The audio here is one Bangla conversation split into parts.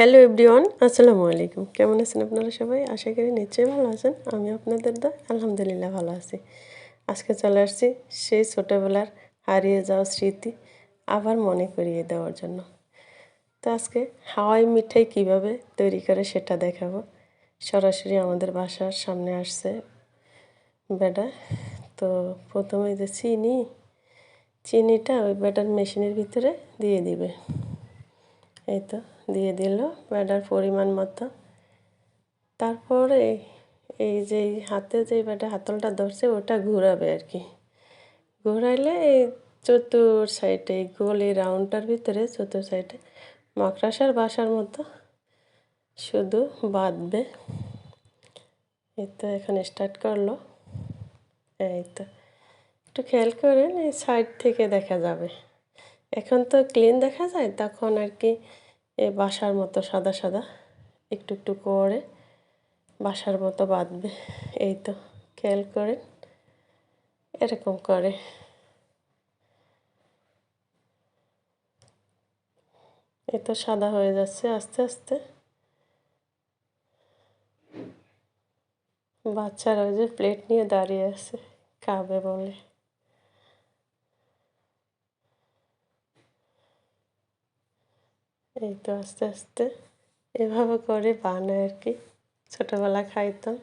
হ্যালো এভরিওয়ান আসসালামু আলাইকুম কেমন আছেন আপনারা সবাই? আশা করি নিশ্চয়ই ভালো আছেন। আমি আপনাদের দা আলহামদুলিল্লাহ ভালো আছি। আজকে চলে আসছি সেই ছোটোবেলার হারিয়ে যাওয়া স্মৃতি আবার মনে করিয়ে দেওয়ার জন্য। তো আজকে হাওয়াই মিঠাই কীভাবে তৈরি করে সেটা দেখাবো। সরাসরি আমাদের বাসার সামনে আসছে বেটা। তো প্রথমে যে চিনি, চিনিটা ওই ব্যাটার মেশিনের ভিতরে দিয়ে দিবে। এই তো, দিয়ে দিল, ব্যাটার পরিমাণ মতো। তারপরে এই যে হাতে যে ব্যাটা হাতলটা ধরছে, ওটা ঘুরাবে আর কি। ঘুরাইলে এই চতুর সাইডে গোল এই রাউন্ডটার ভিতরে চতুর সাইডে, মাকড়াসার বাসার মতো শুধু বাঁধবে। এই তো এখন স্টার্ট করল। এই তো, একটু খেয়াল করেন, এই সাইড থেকে দেখা যাবে। এখন তো ক্লিন দেখা যায়, তখন আর কি এ বাসার মতো সাদা সাদা, একটু একটু করে বাসার মতো বাঁধবে, এই তো খেয়াল করেন, এরকম করে। এই তো সাদা হয়ে যাচ্ছে আস্তে আস্তে। বাচ্চারা ওই যে প্লেট নিয়ে দাঁড়িয়ে আছে, খাবে বলে। এই তো আস্তে আস্তে এভাবে করে বানায় আর কি। ছোটোবেলা খাইতাম।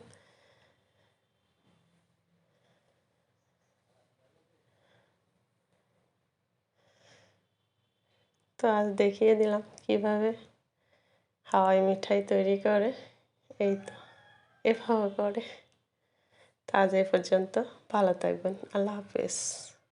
তো আজ দেখিয়ে দিলাম কীভাবে হাওয়াই মিঠাই তৈরি করে। এই তো এভাবে করে। তো আজ এ পর্যন্ত ভালো থাকবেন। আল্লাহ হাফেজ।